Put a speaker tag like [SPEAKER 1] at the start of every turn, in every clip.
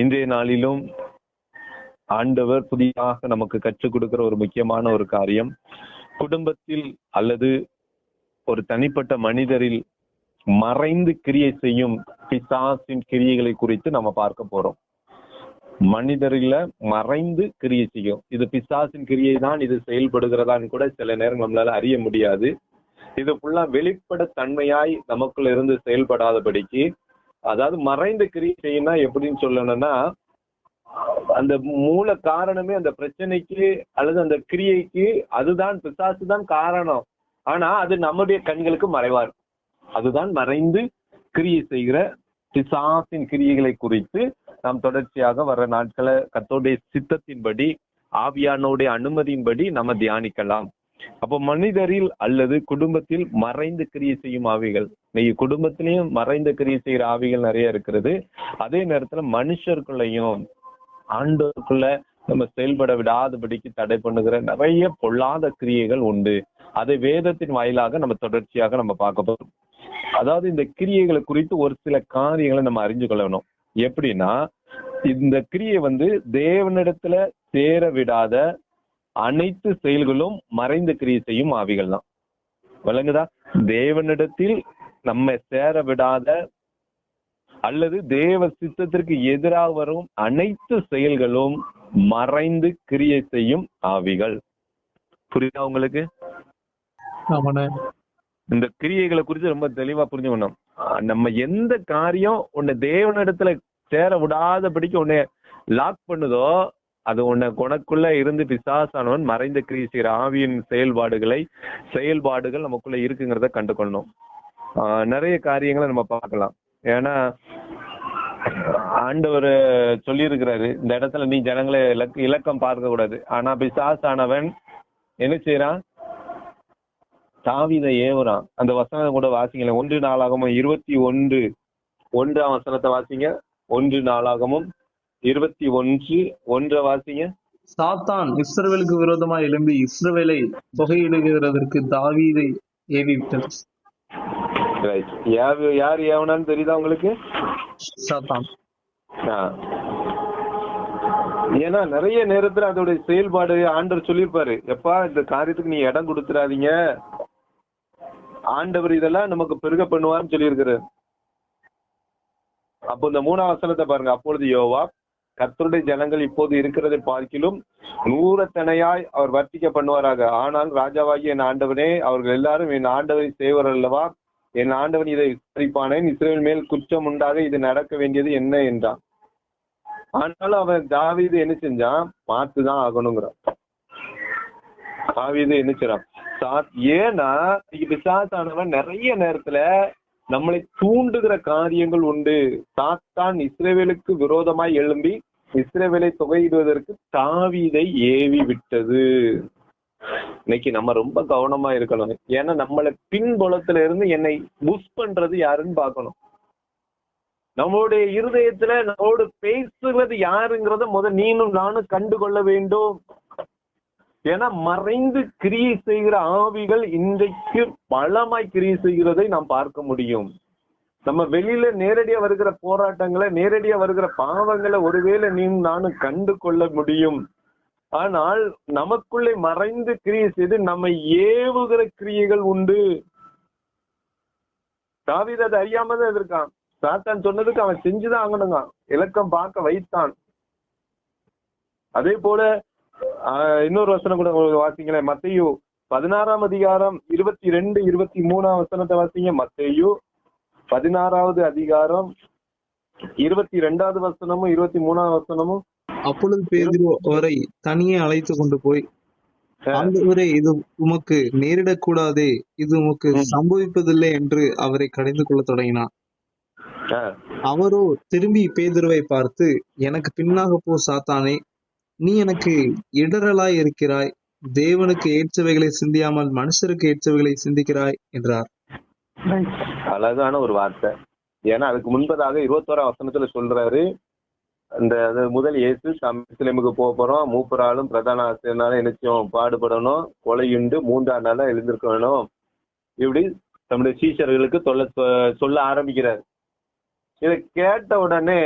[SPEAKER 1] இன்றைய நாளிலும் ஆண்டவர் புதிதாக நமக்கு கற்றுக் கொடுக்கிற ஒரு முக்கியமான ஒரு காரியம் குடும்பத்தில் அல்லது ஒரு தனிப்பட்ட மனிதரில் மறைந்து கிரியை செய்யும் பிசாசின் கிரியைகளை குறித்து நம்ம பார்க்க போறோம். மனிதரில மறைந்து கிரியை செய்யும். இது பிசாசின் கிரியை தான் இது செயல்படுகிறதான்னு கூட சில நேரம் நம்மளால அறிய முடியாது. இது ஃபுல்லா வெளிப்பட தன்மையாய் நமக்குள்ள இருந்து செயல்படாதபடிக்கு அதாவது மறைந்த கிரியை செய்யணும்னா எப்படின்னு சொல்லணும்னா அந்த மூல காரணமே அந்த பிரச்சனைக்கு அல்லது அந்த கிரியைக்கு அதுதான் பிசாசு தான் காரணம். ஆனா அது நம்முடைய கண்களுக்கு மறைவா இருக்கும். அதுதான் மறைந்து கிரியை செய்கிற பிசாசின் கிரியைகளை குறித்து நாம் தொடர்ச்சியாக வர நாட்களை கத்தோடைய சித்தத்தின்படி ஆவியானோடைய அனுமதியின்படி நம்ம தியானிக்கலாம். அப்போ மனிதரில் அல்லது குடும்பத்தில் மறைந்து கிரியை செய்யும் ஆவிகள். இன்னைக்கு குடும்பத்திலையும் மறைந்த கிரியை செய்கிற ஆவிகள் நிறைய இருக்கிறது. அதே நேரத்துல மனுஷருக்குள்ளையும் ஆண்டோருக்குள்ள நம்ம செயல்பட விடாதபடிக்கு தடை பண்ணுகிற நிறைய பொல்லாத கிரியைகள் உண்டு. அதை வேதத்தின் வாயிலாக நம்ம தொடர்ச்சியாக நம்ம பார்க்க போறோம். அதாவது இந்த கிரியைகளை குறித்து ஒரு சில காரியங்களை நம்ம அறிஞ்சு கொள்ளணும். எப்படின்னா இந்த கிரியை வந்து தேவனிடத்துல சேர விடாத அனைத்து செயல்களும் மறைந்த கிரியை செய்யும் ஆவிகள் தான். விளங்குதா? தேவனிடத்தில் நம்ம சேர விடாத அல்லது தேவ சித்தத்திற்கு எதிராக வரும் அனைத்து செயல்களும் மறைந்து கிரியை செய்யும் ஆவிகள். புரியுதா உங்களுக்கு? இந்த கிரியைகளை குறித்து ரொம்ப தெளிவா புரிஞ்சுக்கணும். நம்ம எந்த காரியம் உன்னை தேவனிடத்துல சேர விடாதபடிக்கு உன்னை லாக் பண்ணுதோ அது உன்னை உனக்குள்ள இருந்து பிசாசானவன் மறைந்த கிரியை செய்யற ஆவியின் செயல்பாடுகளை செயல்பாடுகள் நமக்குள்ள இருக்குங்கிறத கண்டுகொள்ளணும். ஆஹ் நிறைய காரியங்களை நம்ம பார்க்கலாம். ஏன்னா ஆண்டவர் சொல்லியிருக்கிறாரு இந்த இடத்துல நீ ஜனங்களை இலக்க இலக்கம் பார்க்க கூடாது ஆனா பிசாசானவன் என்ன செய்யறான் தாவித ஏவுறான். அந்த வசனம் கூட வாசிங்களேன். ஒன்று நாளாகமும் இருபத்தி ஒன்று ஒன்றாம் வசனத்தை வாசிங்க. ஒன்று நாளாகமும் இருபத்தி ஒன்று ஒன்றை வாசிங்க.
[SPEAKER 2] சாத்தான் இஸ்ரவேலுக்கு விரோதமா எழும்பி இஸ்ரவேலை தொகையிடுகிறதற்கு தாவீதை ஏவி விட்டது
[SPEAKER 1] ரைட் யார் யார் ஏவனான்னு தெரியுதா உங்களுக்கு?
[SPEAKER 2] சாத்தான்.
[SPEAKER 1] ஏன்னா நிறைய நேரத்துல அதோட செயல்பாடு ஆண்டவர் சொல்லியிருப்பாரு. எப்பா இந்த காரியத்துக்கு நீ இடம் கொடுத்துறாதீங்க ஆண்டவர் இதெல்லாம் நமக்கு பெருக பண்ணுவார்னு சொல்லியிருக்கிறார். அப்போ இந்த மூணாம் வசனத்தை பாருங்க. அப்பொழுது யோவா கர்த்தருடைய ஜனங்கள் இப்போது இருக்கிறதை பார்க்கிலும் நூறத்தனையாய் அவர் வர்த்திக்க பண்ணுவாராக. ஆனால் ராஜாவாகிய என் ஆண்டவனே அவர்கள் எல்லாரும் என் ஆண்டவரை செய்வர் அல்லவா? என் ஆண்டவன் இதை விசாரிப்பானேன் இஸ்ரேல் மேல் குற்றம் உண்டாக இது நடக்க வேண்டியது என்ன என்றான். ஆனாலும் அவன் தாவீது என்ன செஞ்சான்? பார்த்துதான் ஆகணுங்கிறான். தாவீது என்ன செய்றான்? ஏன்னா இன்னைக்கு பிசாசானவன் நிறைய நேரத்துல நம்மளை தூண்டுகிற காரியங்கள் உண்டு. சாத்தான் இஸ்ரேவேலுக்கு விரோதமாய் எழும்பி இஸ்ரேவேலை தொகையிடுவதற்கு தாவீதை ஏவி விட்டது. இன்னைக்கு நம்ம ரொம்ப கவனமா இருக்கணும். ஏன்னா நம்மளை பின்புலத்துல இருந்து என்னை புஷ் பண்றது யாருன்னு பாக்கணும் நம்மளுடைய இருதயத்துல நம்மோடு பேசுவது யாருங்கிறத முத நீனும் நானும் கண்டு கொள்ள வேண்டும். ஏன்னா மறைந்து கிரியை செய்கிற ஆவிகள் இன்றைக்கு பலமாய் கிரியை செய்கிறதை நாம் பார்க்க முடியும். நம்ம வெளியில நேரடியா வருகிற போராட்டங்களை நேரடியா வருகிற பாவங்களை ஒருவேளை நீ நானும் கண்டு கொள்ள முடியும். ஆனால் நமக்குள்ளே மறைந்து கிரியை செய்து நம்மை ஏவுகிற கிரியைகள் உண்டு. தாவீது அதை அறியாம தான் இருக்கான் சாத்தான் சொன்னதுக்கு அவன் செஞ்சுதான் ஆகணுங்க இலக்கம் பார்க்க வைத்தான். அதே போல இன்னொரு வசனம் கூட உங்களுக்கு வாசிங்களேன். மத்தையோ பதினாறாம் அதிகாரம் இருபத்தி ரெண்டு இருபத்தி மூணாம் வசனத்தை வாசிங்க. மத்தையோ பதினாறாவது அதிகாரம் இருபத்தி ரெண்டாவது வசனமும் இருபத்தி மூணாவது வசனமும்
[SPEAKER 2] அப்பொழுது பேதுரு அவரை தனியே அழைத்து கொண்டு போய் ஆண்டவரே இது உமக்கு நேரிடக்கூடாதே. இது உமக்கு. சம்பவிப்பதில்லை என்று அவரை கடிந்து கொள்ளத் தொடங்கினார். அவரோ திரும்பி பேதுருவை பார்த்து எனக்கு பின்னாக போ சாத்தானே. நீ எனக்கு இடரலாய் இருக்கிறாய். தேவனுக்கு ஏற்றவைகளை சிந்தியாமல் மனுஷருக்கு ஏற்றவைகளை சிந்திக்கிறாய் என்றார்.
[SPEAKER 1] அழகான ஒரு வார்த்தை. ஏன்னா அதுக்கு முன்பதாக இருபத்தோரா வசனத்துல சொல்றாரு. அந்த அது முதல் இயேசு சமயத்திலேமுக்கு போக போறோம். மூப்பராலும் பிரதான ஆசிரியனாலும் நினைச்சோம் பாடுபடணும். கொலையுண்டு. மூன்றாம் நாளா எழுந்திருக்க வேணும். இப்படி நம்முடைய சீஷர்களுக்கு சொல்ல சொல்ல ஆரம்பிக்கிறார். இதை கேட்ட உடனே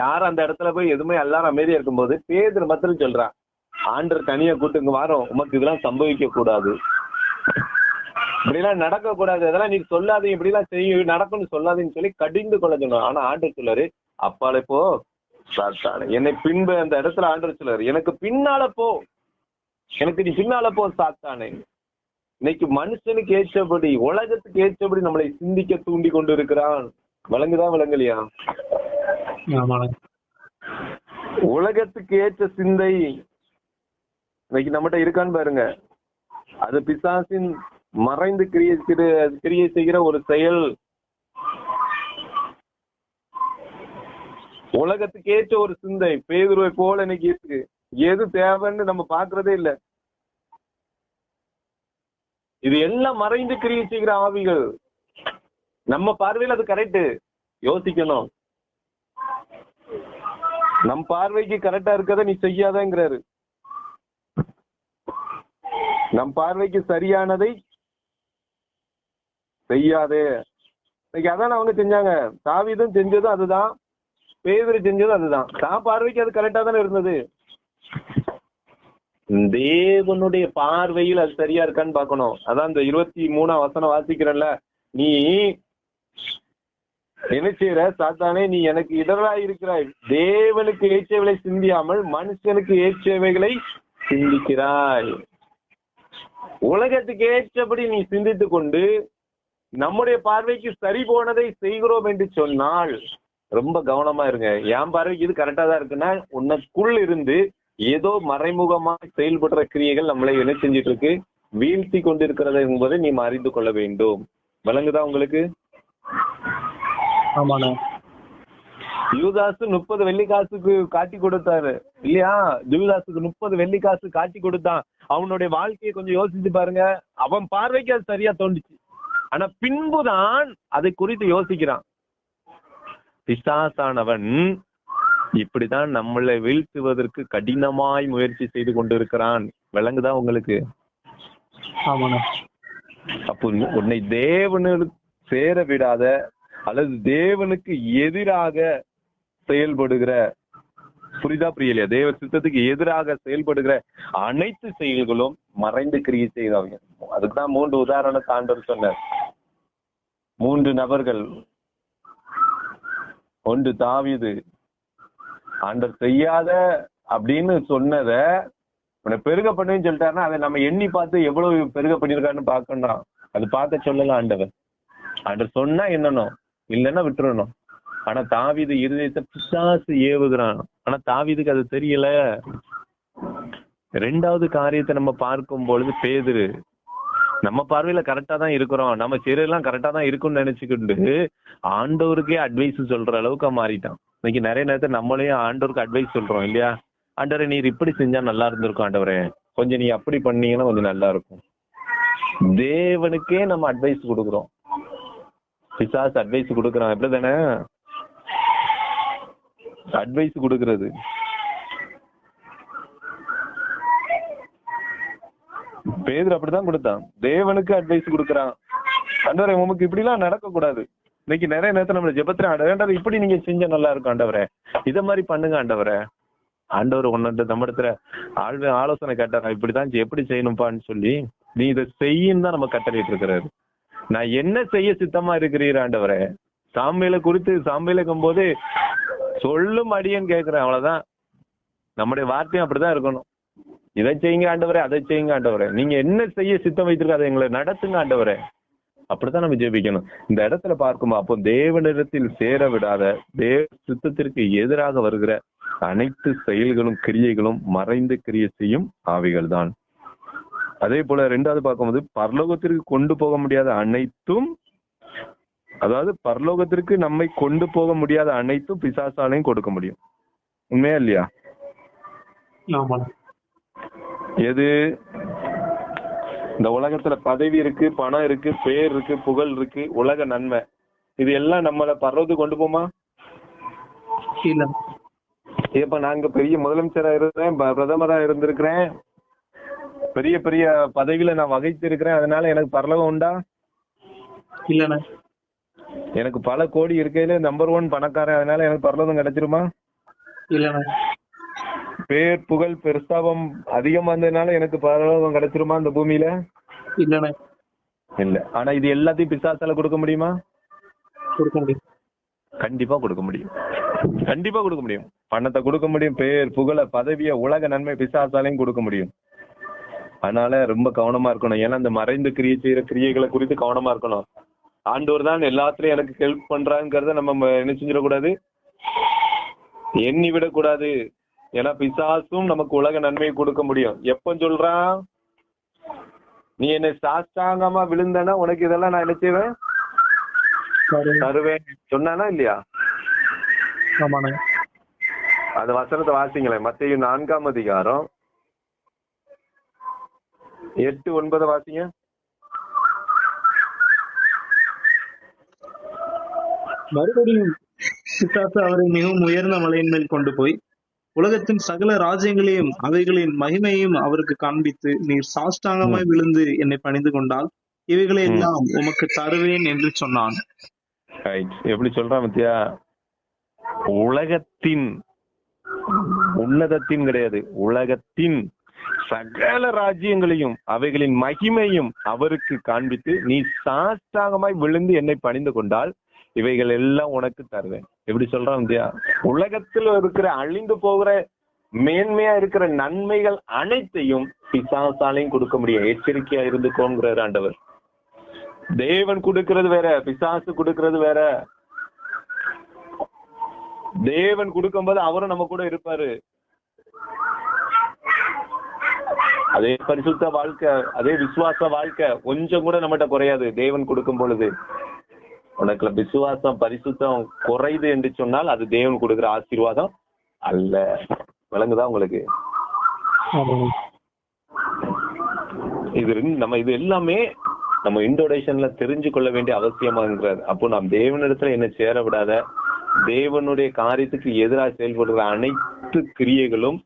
[SPEAKER 1] யாரும் அந்த இடத்துல போய் எதுவுமே எல்லாரும் அமைதியா இருக்கும்போது பேதர் மாத்திரம் சொல்றான். ஆண்டர் தனியா கூட்டுங்க வாரம். உமக்கு இதெல்லாம் சம்பவிக்க கூடாது இப்படிலாம் நடக்க கூடாது அதெல்லாம் நீ சொல்லாதீங்க இப்படிலாம் செய்ய நடக்கும்னு சொல்லாதீங்கன்னு சொல்லி கடிந்து கொள்ள சொன்னார் ஆனா ஆண்டர் சொல்லாரு அப்பாலே போ. சாத்தானே என்னை பின்பு அந்த இடத்துல ஆண்டர் சொல்லாரு. எனக்கு பின்னால போ. எனக்கு நீ பின்னால போ சாத்தானே. இன்னைக்கு மனுஷனுக்கு ஏற்றபடி உலகத்துக்கு ஏற்றபடி நம்மளை சிந்திக்க தூண்டி கொண்டு இருக்கிறான் விளங்குதா விளங்கலையா? உலகத்துக்கு ஏற்ற சிந்தை இன்னைக்கு நம்மகிட்ட இருக்கான்னு பாருங்க. அது பிசாசின் மறைந்து கிரியை கிரி- கிரியை செய்கிற ஒரு செயல். உலகத்துக்கு ஏற்ற ஒரு சிந்தை. பேதுருவை போல இன்னைக்கு இருக்கு. எது தேவைன்னு நம்ம பாக்குறதே இல்ல. இது எல்லாம் மறைந்து கிரியை செய்கிற ஆவிகள். நம்ம பார்வையில் அது கரெக்ட் யோசிக்கணும். நம் பார்வைக்கு கரெக்டா இருக்கதை நீ செய்யாதங்கிறாரு. நம் பார்வைக்கு சரியானதை செய்யாதே. இன்னைக்கு அதான் அவங்க செஞ்சாங்க. தாவிதும் செஞ்சதும் அதுதான். பேதுரு செஞ்சதும் அதுதான். தான் பார்வைக்கு அது கரெக்டா தானே இருந்தது. தேவனுடைய பார்வையில் அது சரியா இருக்கான்னு பாக்கணும் அதான் இந்த இருபத்தி மூணாம் வசனம் வாசிக்கிறேன்ல. நீ என்ன செய்யற சாத்தானே நீ எனக்கு இடரா இருக்கிறாய். தேவனுக்கு ஏற்றவைகளை சிந்தியாமல் மனுஷனுக்கு ஏச்சவைகளை சிந்திக்கிறாய். உலகத்துக்கு ஏற்றபடி நீ சிந்தித்துக் கொண்டு நம்முடைய பார்வைக்கு சரி போனதை செய்கிறோம் என்று சொன்னால் ரொம்ப கவனமா இருங்க. என் பார்வைக்கு இது கரெக்டா தான் இருக்குன்னா உனக்குள் இருந்து ஏதோ மறைமுகமா செயல்படுற கிரியைகள் நம்மளை என்ன செஞ்சிட்டு இருக்கு? வீழ்த்தி கொண்டிருக்கிறது என்பதை நீ அறிந்து கொள்ள வேண்டும். விளங்குதா உங்களுக்கு?
[SPEAKER 2] ஆமாண்ணே.
[SPEAKER 1] யூதாசு முப்பது வெள்ளி காசுக்கு காட்டி கொடுத்தாரு. இல்லையா? யூதாசுக்கு முப்பது வெள்ளி காசு காட்டி கொடுத்தான். அவனுடைய வாழ்க்கையை கொஞ்சம் யோசிச்சு பாருங்க. அவன் பார்வைக்கு அது சரியா தோண்டுச்சு ஆனா பின்புதான் அதை குறித்து யோசிக்கிறான். பிசாசானவன் இப்படிதான் நம்மளை வீழ்த்துவதற்கு கடினமாய் முயற்சி செய்து கொண்டிருக்கிறான். விளங்குதா உங்களுக்கு? அப்போ உன்னை தேவனுக்கு சேர விடாத அல்லது தேவனுக்கு எதிராக செயல்படுகிற புரிதா புரியலையா? தேவ சித்தத்துக்கு எதிராக செயல்படுகிற அனைத்து செயல்களும் மறைந்து கிரியை செய்தவங்க அதுக்கு தான் மூன்று உதாரணத்தை ஆண்டவர் சொன்னார். மூன்று நபர்கள். ஒன்று தாவிது. ஆண்டர் செய்யாத அப்படின்னு சொன்னத உன்னை பெருக பண்ணுன்னு சொல்லிட்டாருன்னா அதை நம்ம எண்ணி பார்த்து எவ்வளவு பெருக பண்ணிருக்கான்னு பார்க்கணும் அது பார்க்க சொல்லலாம் ஆண்டவர். ஆண்டர் சொன்னா என்னனோ இல்லைன்னா விட்டுறணும். ஆனா தாவிது இருதயத்தை பிசாசு ஏவுகிறான். ஆனா தாவிதுக்கு அது தெரியல. ரெண்டாவது காரியத்தை நம்ம பார்க்கும் பொழுது பேதுரு நம்ம பார்வையில கரெக்டா தான் இருக்கிறோம். நம்ம சிறையெல்லாம் கரெக்டா தான் இருக்கும்னு நினைச்சுக்கிட்டு ஆண்டவருக்கே அட்வைஸ் சொல்ற அளவுக்கு மாறிட்டான். இன்னைக்கு நிறைய நேரத்துல நம்மளையும் ஆண்டவருக்கு அட்வைஸ் சொல்றோம் இல்லையா? ஆண்டவரே நீர் இப்படி செஞ்சா நல்லா இருந்திருக்கும் ஆண்டவரே. கொஞ்சம் நீ அப்படி பண்ணீங்கன்னா கொஞ்சம் நல்லா இருக்கும். தேவனுக்கே நம்ம அட்வைஸ் கொடுக்குறோம். பிசாஸ் அட்வைஸ் கொடுக்குறான். எப்படி தானே அட்வைஸ் கொடுக்கறது. பேதர் அப்படிதான் கொடுத்தான். தேவனுக்கு அட்வைஸ் கொடுக்கறான். ஆண்டவரே உமக்கு இப்படி எல்லாம் நடக்க கூடாது இன்னைக்கு நிறைய நேரத்தை நம்ம ஜெபத்துல ஆண்டவர் இப்படி நீங்க செஞ்சா நல்லா இருக்கும் ஆண்டவரே. இத மாதிரி பண்ணுங்க ஆண்டவரே. ஆண்டவர் ஒன்னு நம்ம இடத்துல ஆள் ஆலோசனை கேட்டாரா? இப்படிதான் எப்படி செய்யணும்ப்பான்னு சொல்லி நீ இதை செய்யும் தான் நம்ம கட்டளையிட்டு இருக்கிறாரு. நான் என்ன செய்ய சித்தமா இருக்கிறீர் ஆண்டவரே? சாம்பியில குறித்து சாம்பியில போது சொல்லும் அடியேன்னு கேக்குறேன் அவ்வளவுதான். நம்முடைய வார்த்தையும் அப்படிதான் இருக்கணும். இதை செய்யுங்க ஆண்டவரே அதை செய்யுங்க ஆண்டவரே. நீங்க என்ன செய்ய சித்தம் வைத்திருக்க அதை எங்களை நடத்துங்க ஆண்டவரே. அப்படித்தான் நம்ம ஜெபிக்கணும். இந்த இடத்துல பார்க்குமா அப்போ தேவனிடத்தில் சேர விடாத தேவ சித்தத்திற்கு எதிராக வருகிற அனைத்து செயல்களும் கிரியைகளும் மறைந்து கிரியை செய்யும் ஆவிகள் தான் அதே போல ரெண்டாவது பார்க்கும்போது பரலோகத்திற்கு கொண்டு போக முடியாத அனைத்தும் அதாவது பரலோகத்திற்கு நம்மை கொண்டு போக முடியாத அனைத்தும் பிசாசாலையும் கொடுக்க முடியும். உண்மையா இல்லையா? எது? இந்த உலகத்துல பதவி இருக்கு பணம் இருக்கு பேர் இருக்கு புகழ் இருக்கு உலக நன்மை. இது எல்லாம் நம்மள பரலோகத்துக்கு கொண்டு போமா
[SPEAKER 2] இல்ல.
[SPEAKER 1] இப்ப நாங்க பெரிய முதலமைச்சரா இருந்தேன் பிரதமரா இருந்திருக்கிறேன். பெரிய பெரிய பதவியில நான் வகித்து இருக்கிறேன் அதனால எனக்கு பரலோகம் உண்டா?
[SPEAKER 2] இல்லண்ணே.
[SPEAKER 1] எனக்கு பல கோடி இருக்கையில நம்பர் ஒன் பணக்காரன். அதனால எனக்கு பரலோகம் கிடைச்சிருமா?
[SPEAKER 2] இல்லண்ணே.
[SPEAKER 1] பேர் புகழ் பிரஸ்தாபம் அதிகமா இருந்ததுனால எனக்கு பரலோகம் கிடைச்சிருமா இந்த பூமியில?
[SPEAKER 2] இல்லண்ணே.
[SPEAKER 1] இல்ல. ஆனா இது எல்லாத்தையும் பிசாசால கொடுக்க முடியுமா?
[SPEAKER 2] கொடுக்க முடியும்.
[SPEAKER 1] கண்டிப்பா கொடுக்க முடியும். கண்டிப்பா கொடுக்க முடியும். பணத்தை கொடுக்க முடியும் பேர் புகழ பதவிய உலக நன்மை பிசாசாலையும் கொடுக்க முடியும். அதனால ரொம்ப கவனமா இருக்கணும். ஏன்னா இந்த மறைந்து கிரியை செய்யற கிரியைகளை குறித்து கவனமா இருக்கணும். ஆண்டவர் தான் எல்லாத்துலயும் எனக்கு ஹெல்ப் பண்றாங்கிறத நம்ம என்ன செஞ்சிடக்கூடாது? எண்ணி விடக்கூடாது. ஏன்னா பிசாசும் நமக்கு உலக நன்மையை கொடுக்க முடியும். எப்ப சொல்றான்? நீ என்னை சாஷ்டாங்கமா விழுந்தனா உனக்கு இதெல்லாம் நான் என்ன செய்வேன்? தருவேன். சொன்னானா இல்லையா? அந்த வசனத்தை வாசிங்களேன் மத்திய நான்காம் அதிகாரம். எட்டு ஒன்பது வாசிங்க.
[SPEAKER 2] மறுபடியும் பிசாசு அவரை மிகவும் உயர்ந்த மலையின் மேல் கொண்டு போய் உலகத்தின் சகல ராஜ்யங்களையும் அவைகளின் மகிமையையும் அவருக்கு காண்பித்து நீர் சாஷ்டாங்கமாய் விழுந்து என்னை பணிந்து கொண்டால் இவைகளை எல்லாம் உமக்கு தருவேன் என்று சொன்னான்.
[SPEAKER 1] எப்படி சொல்றான் மத்தியா உலகத்தின் உன்னதத்தின் கிடையாது. உலகத்தின் சகல ராஜ்யங்களையும் அவைகளின் மகிமையும் அவருக்கு காண்பித்து நீ சாஷ்டாங்கமாய் விழுந்து என்னை பணிந்து கொண்டால் இவைகள் எல்லாம் உனக்கு தருவேன். எப்படி சொல்றான் மத்தியா உலகத்துல இருக்கிற அழிந்து போகிற மேன்மையா இருக்கிற நன்மைகள் அனைத்தையும் பிசாசாலையும் கொடுக்க முடியும். எச்சரிக்கையா இருந்துக்கோங்கிறார் ஆண்டவர். தேவன் கொடுக்கிறது வேற பிசாசு கொடுக்கிறது வேற. தேவன் கொடுக்கும்போது அவரும் நம்ம கூட இருப்பாரு. அதே பரிசுத்த வாழ்க்கை அதே விசுவாச வாழ்க்கை கொஞ்சம் கூட நம்மகிட்ட குறையாது. தேவன் கொடுக்கும் பொழுது. உனக்கு விசுவாசம் பரிசுத்தம் குறையுது என்று சொன்னால் அது தேவன் கொடுக்கிற ஆசீர்வாதம் அல்ல. விளங்குதா உங்களுக்கு? இது நம்ம இது எல்லாமே நம்ம இன்ட்ரோடக்ஷன்ல தெரிஞ்சு கொள்ள வேண்டிய அவசியமாங்கிறார். அப்போ நாம் தேவனிடத்துல என்ன சேர விடாத தேவனுடைய காரியத்துக்கு எதிராக செயல்படுற அனைத்து கிரியைகளும்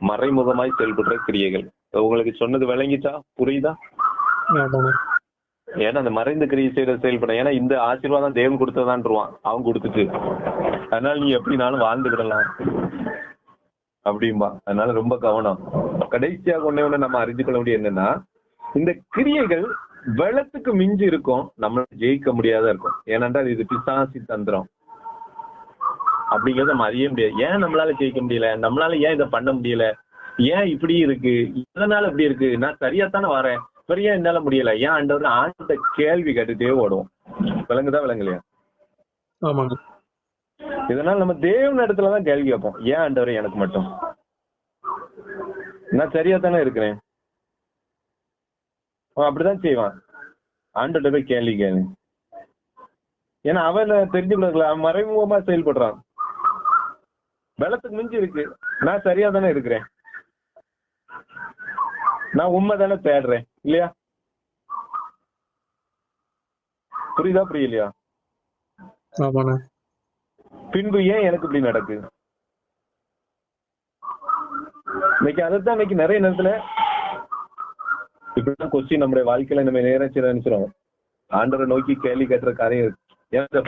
[SPEAKER 1] மறைமுகமாய் செயல்படுற கிரியைகள். உங்களுக்கு சொன்னது விளங்கிச்சா? புரியுதா? ஏன்னா அந்த மறைந்த கிரியை செய்யற செயல்பட ஏன்னா இந்த ஆசீர்வாதம் தேவன் கொடுத்ததான்ருவான் அவன் கொடுத்துட்டு. அதனால நீ எப்படினாலும் வாழ்ந்துக்கிடலாம் அப்படிம்பா. அதனால ரொம்ப கவனம். கடைசியாக ஒண்ணே ஒண்ணு நம்ம அறிஞ்சு கொள்ள முடியும் என்னன்னா இந்த கிரியைகள் வெள்ளத்துக்கு மிஞ்சி இருக்கும். நம்ம ஜெயிக்க முடியாத இருக்கும். ஏனென்றால் இது பிசாசி தந்திரம். அப்படிங்கறத நம்ம அறிய முடியாது. ஏன் நம்மளால ஜெயிக்க முடியல? நம்மளால ஏன் இதை பண்ண முடியல? ஏன் இப்படி இருக்கு? இதனால இப்படி இருக்கு? நான் சரியா தானே வரேன். வேற ஏன் என்னால முடியல. ஏன் ஆண்டவர் ஆண்ட கேள்வி கேட்டுட்டே ஓடுவோம். விளங்குதா விளங்கலையா?
[SPEAKER 2] ஆமாங்க.
[SPEAKER 1] இதனால நம்ம தேவன் இடத்துலதான் கேள்வி கேட்போம். ஏன் ஆண்டவர் எனக்கு மட்டும்? நான் சரியா தானே இருக்கிறேன்? அவன் அப்படிதான் செய்வான். ஆண்டோட போய் கேள்வி கேளு. ஏன்னா அவன் தெரிஞ்சு கொடுக்கல அவன் மறைமுகமா செயல்படுறான். பலத்துக்கு மிஞ்சி இருக்கு. நான் சரியா தானே இருக்கிறேன். நான் உண்மை தானே தேடுறேன். இல்லையா? புரியுதா புரியலையா? பின்பு ஏன் எனக்கு இப்படி நடக்குது இன்னைக்கு அதைத்தான் இன்னைக்கு நிறைய நேரத்துல இப்படிதான் கொஸ்டின் நம்முடைய வாழ்க்கையில நம்ம நேரம் நினைச்சிடும் ஆண்டரை நோக்கி கேள்வி கேட்டுற காரியம் இருக்கு. ஏன்னா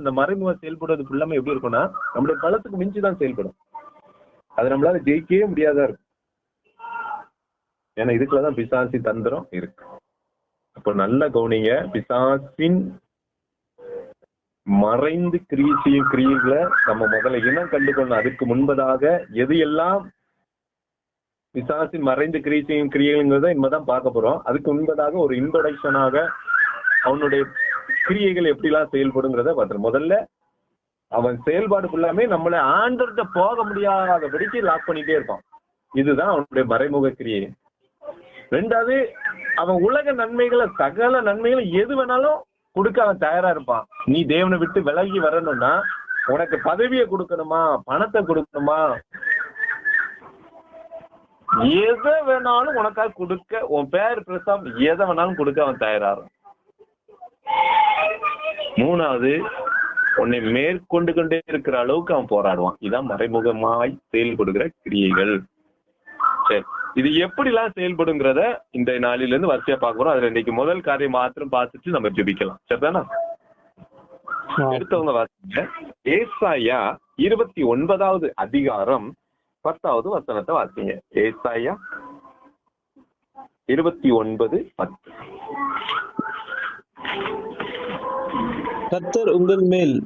[SPEAKER 1] இந்த மறைமுக செயல்படுறது ஃபுல்லாமே எப்படி இருக்கும்னா நம்முடைய பலத்துக்கு மிஞ்சி தான் செயல்படும். அது நம்மளால ஜெயிக்கவே முடியாதா இருக்கும். ஏன்னா இதுக்குள்ளதான் பிசாசி தந்திரம் இருக்கு. அப்போ நல்ல கவனிங்க பிசாசின் மறைந்து கிரீசியும் கிரியைகளை நம்ம முதல்ல இனம் கண்டுகொள்ளணும் அதுக்கு முன்பதாக எது எல்லாம் பிசாசின் மறைந்து கிரீசியும் கிரியைங்கிறத இனிமேதான் பார்க்க போறோம். அதுக்கு முன்பதாக ஒரு இன்ட்ரோடக்ஷனாக அவனுடைய கிரியைகள் எப்படிலாம் செயல்படுங்கிறத பார்த்துரும் முதல்ல அவன் செயல்பாடு ஃபுல்லாமே நம்மளை ஆண்டர்கிட்ட போக முடியாதபடிக்கு லாக் பண்ணிட்டே இருப்பான். இதுதான் அவனுடைய மறைமுக கிரியை. ரெண்டாவது அவன் உலக நன்மைகளை சகல நன்மைகளை எது வேணாலும் கொடுக்க அவன் தயாரா இருப்பான். நீ தேவனை விட்டு விலகி வரணும்னா உனக்கு பதவியை கொடுக்கணுமா பணத்தை கொடுக்கணுமா? எதை வேணாலும் உனக்காக கொடுக்க உன் பேர் பிரசாம் எதை வேணாலும் கொடுக்க அவன் தயாராகும் மூணாவது உன்னை மேற்கொண்டு கொண்டே இருக்கிற அளவுக்கு அவன் போராடுவான். இதான் மறைமுகமாய் செயல் கொடுக்கிற கிரியைகள். சரி. இது எப்படிலாம் செயல்படுங்கிறத இந்த நாளில இருந்து வரிசையா பார்க்க போறோம். அதுல இன்னைக்கு முதல் காரியம் மாத்திரம் பார்த்துட்டு நம்ம ஜெபிக்கலாம். சரிதானா? எடுத்தவங்க வாசிங்க. ஏசாயா இருபத்தி ஒன்பதாவது அதிகாரம் பத்தாவது வசனத்தை வாசிங்க. ஏசாயா இருபத்தி ஒன்பது பத்து.
[SPEAKER 2] கர்த்தர் உங்கள் மேல்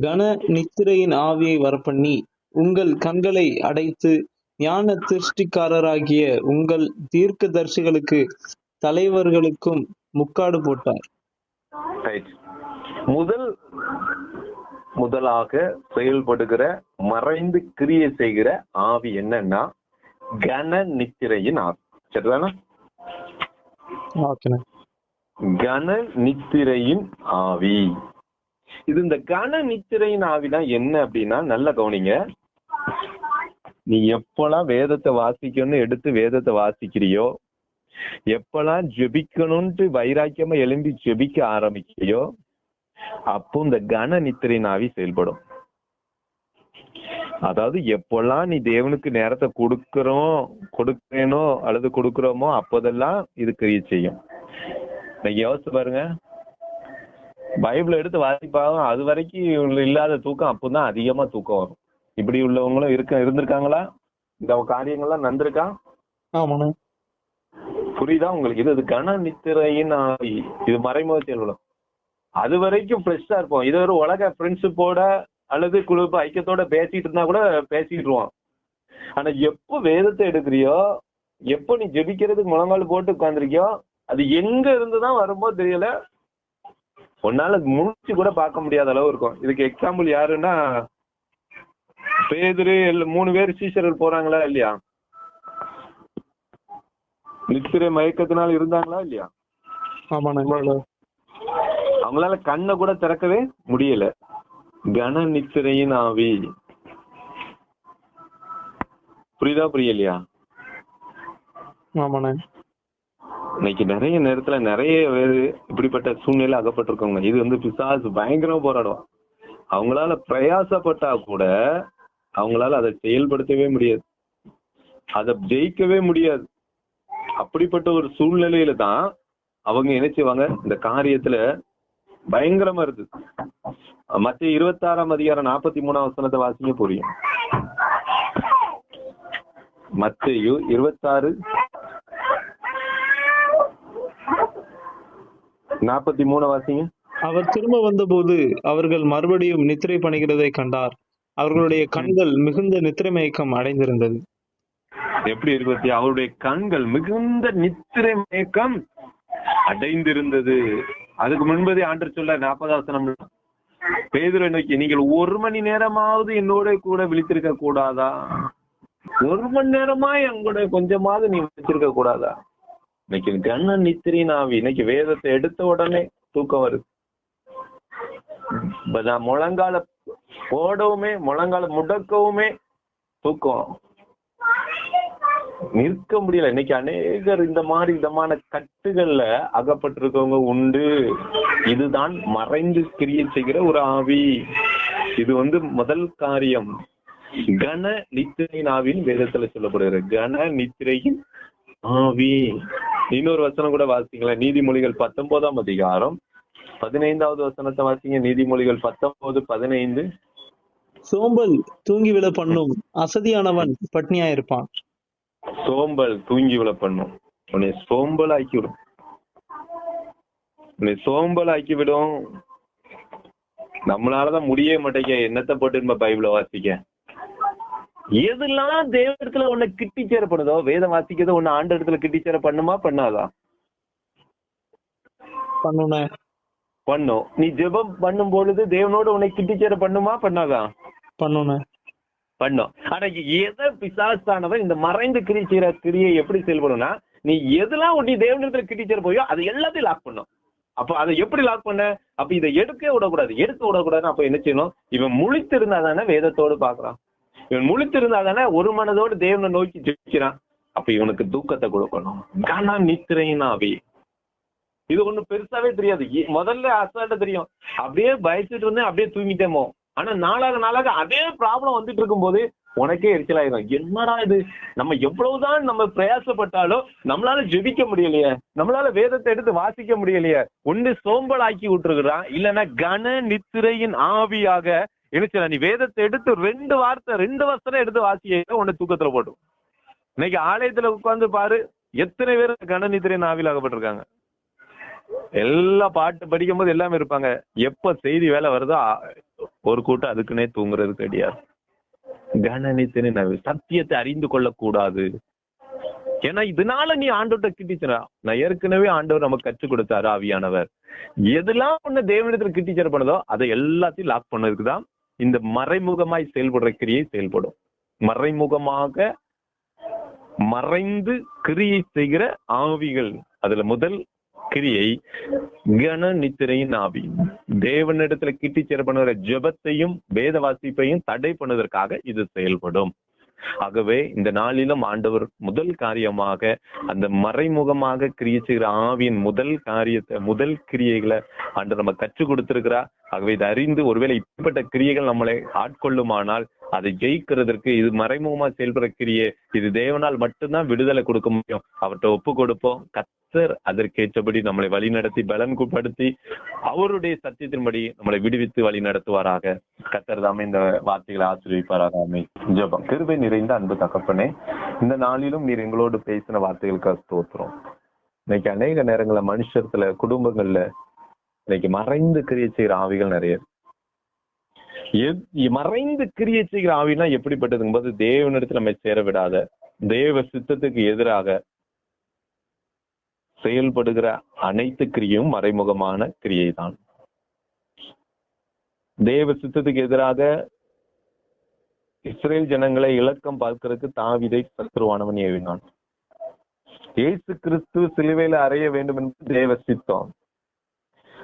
[SPEAKER 2] கன நித்திரையின் ஆவியை வரப்பண்ணி உங்கள் கண்களை அடைத்து ஞான திருஷ்டிக்காரராகிய உங்கள் தீர்க்கதரிசிகளுக்கு தலைவர்களுக்கும் முக்காடு போட்டார்.
[SPEAKER 1] முதல் முதலாக செயல்படுகிற மறைந்து கிரியை செய்கிற ஆவி என்னன்னா கன நித்திரையின் ஆவி. சரிதானா? கன நித்திரையின் ஆவி. இது இந்த கன நித்திரையின் ஆவினா என்ன அப்படின்னா நல்ல கவனிங்க. நீ எப்பெல்லாம் வேதத்தை வாசிக்கணும்னு எடுத்து வேதத்தை வாசிக்கிறியோ எப்பெல்லாம் ஜெபிக்கணும்ட்டு வைராக்கியமா எழும்பி ஜெபிக்க ஆரம்பிக்கிறியோ அப்போ இந்த கன நித்திரை நாவி செயல்படும். அதாவது எப்பெல்லாம் நீ தேவனுக்கு நேரத்தை கொடுக்கிறோம் கொடுக்கிறேனோ அல்லது கொடுக்கிறோமோ அப்போதெல்லாம் இது கிரிய செய்யும். இன்னைக்கு யோசிச்சு பாருங்க. பைபிள் எடுத்து வாசிப்பாகும் அது வரைக்கும் இல்லாத தூக்கம் அப்போதான் அதிகமா தூக்கம் வரும். இப்படி உள்ளவங்களும் இருக்க இருந்திருக்காங்களா? இந்த காரியங்கள்லாம் நடந்திருக்கா?
[SPEAKER 2] ஆமாண்ணா.
[SPEAKER 1] புரியுதா உங்களுக்கு? இது கன நித்திரையின் ஆவி இது மறைமுக செல்வம் அது வரைக்கும் ஃப்ரெஷ்ஷா இருப்போம். இது ஒரு உலக ஃப்ரெண்ட்ஷிப்போட அல்லது குழுப்பு ஐக்கியத்தோட பேசிட்டு இருந்தா கூட பேசிட்டுருவோம் ஆனா எப்போ வேதத்தை எடுக்கிறியோ எப்போ நீ ஜெபிக்கிறதுக்கு முழங்கால் போட்டு உட்காந்துருக்கியோ அது எங்க இருந்துதான் வரும்போது தெரியல. உன்னால முடிச்சு கூட பார்க்க முடியாத அளவு இருக்கும். இதுக்கு எக்ஸாம்பிள் யாருன்னா பேதுரு மூணு பேர் சீசர்கள் போறாங்களா இல்லையா? நித்திரை மயக்கத்தினால இருந்தாங்களா இல்லையா? அவங்களால கண்ணை கூட திறக்கவே முடியல. கன நித்திரையின் ஆவி. புரியுதா புரியலையா? இன்னைக்கு நிறைய நேரத்துல நிறைய பேர் இப்படிப்பட்ட சூழ்நிலை அகப்பட்டிருக்கவங்க. இது வந்து பிசாசு பயங்கரமா போராடுவான். அவங்களால பிரயாசப்பட்டா கூட அவங்களால அதை செயல்படுத்தவே முடியாது. அதை ஜெயிக்கவே முடியாது. அப்படிப்பட்ட ஒரு சூழ்நிலையில தான் அவங்க என்ன இந்த காரியத்துல பயங்கரமா இருக்கு மற்ற இருபத்தாறாம் அதிகாரம் நாற்பத்தி மூணாம் வசனத்தை வாசிக்க புரியும். மத்தையு இருபத்தாறு நாற்பத்தி மூணு வாசிங்க.
[SPEAKER 2] அவர் திரும்ப வந்தபோது அவர்கள் மறுபடியும் நித்திரை பணிகிறதை கண்டார். அவர்களுடைய கண்கள் மிகுந்த நித்திரை மயக்கம் அடைந்திருந்தது.
[SPEAKER 1] எப்படி இருக்கு அவருடைய கண்கள் மிகுந்த நித்திரை மயக்கம் அடைந்திருந்தது. அதுக்கு முன்பதே ஆண்டர் சொல்ல நாற்பதாம் வசனம். பேதுரை நோக்கி நீங்கள் ஒரு மணி நேரமாவது என்னோட கூட விழித்திருக்க கூடாதா? ஒரு மணி நேரமா என் கூட கொஞ்சமாவது நீ விழிச்சிருக்க கூடாதா? இன்னைக்கு கண்ண நித்திரை நாவி இன்னைக்கு வேதத்தை எடுத்த உடனே தூக்கம் வருது. நான் முழங்கால போடவுமே முழங்கால முடக்கவுமே தூக்கம். நிற்க முடியல. இன்னைக்கு அநேகர் இந்த மாதிரி விதமான கட்டுகள்ல அகப்பட்டிருக்கவங்க உண்டு. இதுதான் மறைந்து கிரியை செய்கிற ஒரு ஆவி. இது வந்து முதல் காரியம். கன நித்திரையின் ஆவின்னு வேதத்துல சொல்லப்படுகிற கன நித்திரையின் ஆவி. இன்னொரு வசனம் கூட வாசிங்களேன். நீதிமொழிகள் பத்தொன்பதாம் அதிகாரம் பதினைந்தாவது வசனத்தை வாசிங்க. நீதிமொழிகள் பத்தொன்பது பதினைந்து.
[SPEAKER 2] சோம்பல் தூங்கி விழ பண்ணும். அசதியானவன் பட்னியா இருப்பான்
[SPEAKER 1] சோம்பல் தூங்கி விழ பண்ணும். உன்னை சோம்பல் ஆக்கி விடும் உன்னை சோம்பல் ஆக்கி விடும் நம்மளாலதான் முடிய மாட்டேங்க. என்னத்தை போட்டு நம்ம பைபிள வாசிக்க? எதெல்லாம் தேவத்துல உன்னை கிட்டி சேர பண்ணுதோ வேதம் வாசிக்கிறத உன்னை ஆண்டு இடத்துல கிட்டி சேர பண்ணுமா? பண்ணாதா?
[SPEAKER 2] பண்ணுன
[SPEAKER 1] பண்ணும். நீ ஜெபம் பண்ணும் பொழுது தேவனோட உன்னை கிட்டி சேர பண்ணுமா? பண்ணாதா?
[SPEAKER 2] பண்ணுன
[SPEAKER 1] பண்ணும். ஆனா எதை பிசாசானவன் இந்த மறைந்து கிரி செய்யற கிரியை எப்படி செயல்படும்னா நீ எதெல்லாம் நீ தேவனிடத்துல கிட்டி சேர போயோ அது எல்லாத்தையும் லாக் பண்ணும். அப்ப அதை எப்படி லாக் பண்ண? அப்ப இதை எடுக்க விடக்கூடாது. எடுக்க விடக்கூடாதுன்னு அப்ப என்ன செய்யணும்? இவன் முழித்திருந்தா தானே வேதத்தோடு பாக்குறான் இவன் முழித்திருந்தா தானே ஒரு மனதோடு தேவனை நோக்கி ஜெயிக்கிறான் அப்ப இவனுக்கு தூக்கத்தை கொடுக்கணும். கன நித்திரையினாவே இது ஒண்ணு பெருசாவே தெரியாது. முதல்ல அசால்ட்டா தெரியும். அப்படியே பயந்துட்டு இருந்தேன் அப்படியே தூங்கிட்டேமோ. ஆனா நாளாக நாளாக அதே ப்ராப்ளம் வந்துட்டு இருக்கும்போது உனக்கே எரிச்சலாயிரும் என்னடா இது? நம்ம எவ்வளவுதான் நம்ம பிரயாசப்பட்டாலும் நம்மளால ஜெபிக்க முடியலையே. நம்மளால வேதத்தை எடுத்து வாசிக்க முடியலையே. ஒண்ணு சோம்பல் ஆக்கி விட்டுருக்குறான். இல்லைன்னா கன நித்திரையின் ஆவியாக என்ன நீ வேதத்தை எடுத்து ரெண்டு வார்த்தை ரெண்டு வருஷம் எடுத்து வாசிக்க உன்னை தூக்கத்துல போட்டும் இன்னைக்கு ஆலயத்துல உட்கார்ந்து பாரு எத்தனை பேர் கன நித்திரையின் ஆவியில் ஆகப்பட்டிருக்காங்க. எல்லா பாட்டு படிக்கும் போது எல்லாமே இருப்பாங்க. எப்ப செய்தி வேலை வருதோ ஒரு கூட்டம் அதுக்குன்னே தூங்குறது கிடையாது கணனித்தினு சத்தியத்தை அறிந்து கொள்ளக்கூடாது. ஏன்னா இதனால நீ ஆண்டவர்கிட்ட கிட்டிச்சரா நான் ஏற்கனவே ஆண்டவர் நமக்கு கற்றுக் கொடுத்தாரு ஆவியானவர். எதெல்லாம் ஒண்ணு தேவனிடத்துல கிட்டிச்சர் பண்ணதோ அதை எல்லாத்தையும் லாக் பண்ணதுக்கு தான் இந்த மறைமுகமாய் செயல்படுற கிரியை செயல்படும். மறைமுகமாக மறைந்து கிரியை செய்கிற ஆவிகள். அதுல முதல் கிரியை கன நித்திரையின் ஆவி தேவனிடத்துல கிட்டி சேர ஜெபத்தையும் வேத வாசிப்பையும் தடை பண்ணுவதற்காக இது செயல்படும். ஆகவே இந்த நாளிலும் ஆண்டவர் முதல் காரியமாக அந்த மறைமுகமாக கிரியை செய்கிற ஆவியின் முதல் காரியத்தை முதல் கிரியைகளை ஆண்டு நம்ம கற்றுக் கொடுத்திருக்கிறார். ஆகவே இதை அறிந்து ஒருவேளை இப்படிப்பட்ட கிரியைகள் நம்மளை ஆட்கொள்ளுமானால் அதை ஜெயிக்கிறதற்கு இது மறைமுகமா செயல்பட கிரியை இது தேவனால் மட்டும்தான் விடுதலை கொடுக்க முடியும். அவர்கிட்ட ஒப்பு கொடுப்போம். கத்தர் அதற்கேற்றபடி நம்மளை வழிநடத்தி பலன் படுத்தி அவருடைய சத்தியத்தின்படி நம்மளை விடுவித்து வழி நடத்துவாராக. கத்தர் தாமே இந்த வார்த்தைகளை ஆசிரியப்பாராக ஆமே ஜெபம். கிருபை நிறைந்த அன்பு தகப்பனே இந்த நாளிலும் நீர் எங்களோடு பேசின வார்த்தைகளுக்கு ஸ்தோத்திரம். இன்னைக்கு அநேக நேரங்களில் மனுஷத்துல குடும்பங்கள்ல இன்னைக்கு மறைந்து கிரியை செய்யற ஆவிகள் நிறைய இருக்கு. மறைந்து கிரியை செய்கிற ஆவினா எப்படிப்பட்டதுங்கும் போது தேவனிடத்துல நம்ம சேர விடாத தேவ சித்தத்துக்கு எதிராக செயல்படுகிற அனைத்து கிரியும் மறைமுகமான கிரியை தான் தேவ சித்தத்துக்கு எதிராக இஸ்ரேல் ஜனங்களை இலக்கம் பார்க்கிறதுக்கு தாவிதை சத்ருவானவன் ஏவினான். இயேசு கிறிஸ்து சிலுவையில அறைய வேண்டும் என்பது தேவ சித்தம்.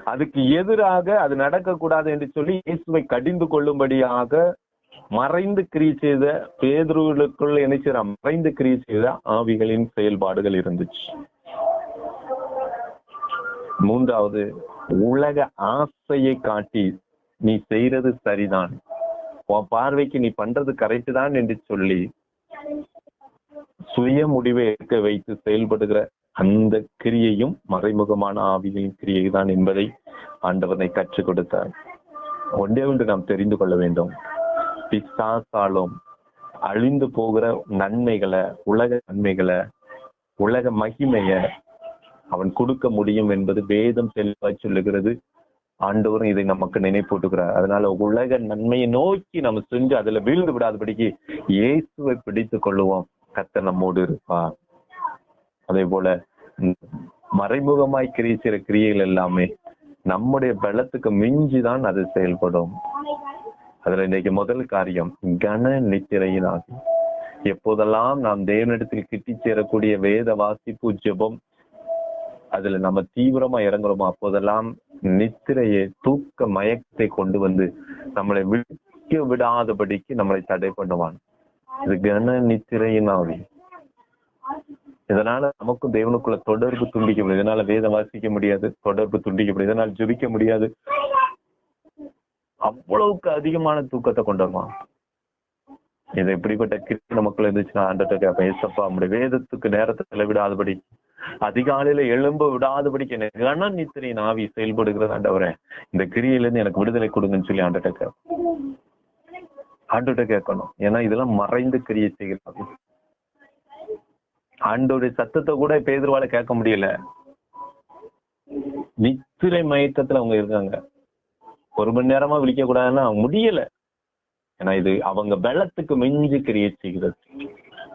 [SPEAKER 1] அதுக்கு எதிராக அது நடக்கக்கூடாது என்று சொல்லி இயேசுவை கடிந்து கொள்ளும்படியாக மறைந்து கிரி செய்த பேதுருவுக்குள் என்ன மறைந்து கிரி செய்த ஆவிகளின் செயல்பாடுகள் இருந்துச்சு. மூன்றாவது உலக ஆசையை காட்டி நீ செய்யறது சரிதான். உன் பார்வைக்கு நீ பண்றது கரெக்ட் தான் என்று சொல்லி சுய முடிவை எடுக்க வைத்து செயல்படுகிற அந்த கிரியையும் மறைமுகமான ஆவியின் கிரியை தான் என்பதை ஆண்டவனை கற்றுக் கொடுத்தார். ஒன்றே ஒன்று நாம் தெரிந்து கொள்ள வேண்டும். பிசாசாலும் அழிந்து போகிற நன்மைகளை உலக நன்மைகளை உலக மகிமைய அவன் கொடுக்க முடியும் என்பது வேதம் தெளிவாய் சொல்லுகிறது. ஆண்டவரும் இதை நமக்கு நினைப்பூட்டுகிறார். அதனால உலக நன்மையை நோக்கி நம்ம செஞ்சு அதுல வீழ்ந்து விடாதபடிக்கு இயேசுவை பிடித்துக் கொள்ளுவோம். கத்த நம்மோடு இருப்பார். அதே போல மறைமுகமாய் கிரியை செய்கிற கிரியைகள் எல்லாமே நம்முடைய பலத்துக்கு மிஞ்சிதான் அது செயல்படும். அதுல இன்னைக்கு முதல் காரியம் கன நித்திரையின் ஆகும் எப்போதெல்லாம் நாம் தேவனிடத்தில் கிட்டி சேரக்கூடிய வேத வாசிப்பு ஜெபம் அதுல நம்ம தீவிரமா இறங்குறோமோ அப்போதெல்லாம் நித்திரையை தூக்க மயக்கத்தை கொண்டு வந்து நம்மளை விழிக்க விடாதபடிக்கு நம்மளை தடை பண்ணுவான். இது கன நித்திரையின் ஆவி இதனால நமக்கும் தேவனுக்குள்ள தொடர்பு துண்டிக்க முடியாது இதனால வேதம் வாசிக்க முடியாது தொடர்பு துண்டிக்க முடியாது இதனால ஜெபிக்க முடியாது. அவ்வளவுக்கு அதிகமான தூக்கத்தை கொண்டு வருவான். இது இப்படிப்பட்ட கிருஷ்ண நமக்குள்ள இருந்துச்சுன்னா ஆண்டத்தை கேட்பேன் ஏசப்பா நம்முடைய வேதத்துக்கு நேரத்தை செலவிடாதபடி அதிகாலையில எழும்ப விடாதபடிக்கு எனக்கு கன நித்திரை நாவி செயல்படுகிறது ஆண்டவரே. இந்த கிரியில இருந்து எனக்கு விடுதலை கொடுங்கன்னு சொல்லி ஆண்டட்ட கேட்பேன். ஆண்டோட்ட கேட்கணும். ஏன்னா இதெல்லாம் மறைந்து கிரியை செய்கிறாங்க ஆண்டோடைய சத்தத்தை கூட பேதுருவால கேட்க முடியல. நித்திரை மயக்கத்துல அவங்க இருக்காங்க. ஒரு மணி நேரமா விழிக்க கூடாதுன்னா முடியல. ஏன்னா இது அவங்க வெள்ளத்துக்கு மிஞ்சி கிரியை செய்கிறது.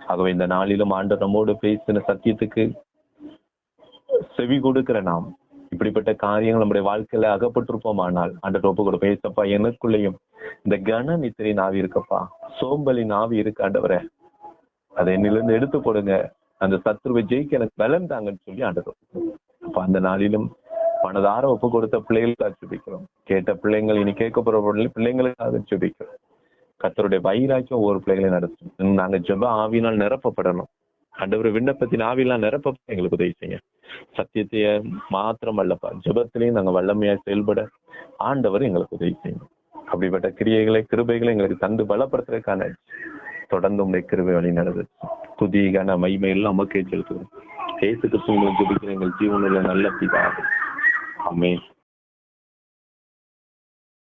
[SPEAKER 1] ஆகவே இந்த நாளிலும் ஆண்டு நம்மோடு பேசின சத்தியத்துக்கு செவி கொடுக்கிற நாம் இப்படிப்பட்ட காரியங்கள் நம்முடைய வாழ்க்கையில அகப்பட்டிருப்போம் ஆனால் அந்த டோப்பு கூட பேசப்பா எனக்குள்ளேயும் இந்த கன நித்திரை நாவி இருக்கப்பா. சோம்பலின் நாவி இருக்கு ஆண்டவரே. அதை என்னிலிருந்து எடுத்து போடுங்க அந்த சத்ருவை ஜெயிக்க எனக்கு பலன் தாங்கன்னு சொல்லி ஆண்டவர். அப்ப அந்த நாளிலும் பணதாரம் ஒப்பு கொடுத்த பிள்ளைகளுக்காக சுபிக்கிறோம் கேட்ட பிள்ளைங்கள் இனி கேட்க போற பிள்ளைங்களுக்காக சுபிக்கிறோம் கத்தருடைய வைராக்கியம் ஒவ்வொரு பிள்ளைகளையும் நடத்தும். நாங்க ஜெப ஆவினால் நிரப்பப்படணும். ஆண்டவர் விண்ணப்பத்தின் ஆவிலாம் நிரப்ப எங்களுக்கு உதவி செய்ய சத்தியத்தைய மாத்திரம் அல்லப்பா ஜபத்திலையும் நாங்க வல்லமையா செயல்பட ஆண்டவர் எங்களுக்கு உதவி செய்யும் அப்படிப்பட்ட கிரியைகளை கிருபைகளை எங்களுக்கு தந்து பலப்படுத்துறதுக்கான தொடர்ந்து உடைய கிருவை வழி நடந்து. துதிகான மகிமை எல்லாம் நமக்கே செலுத்துவோம் ஏசு கிருஷ்ணங்களை ஜெபிக்கிற எங்கள் ஜீவனில் நல்ல பிதா அமே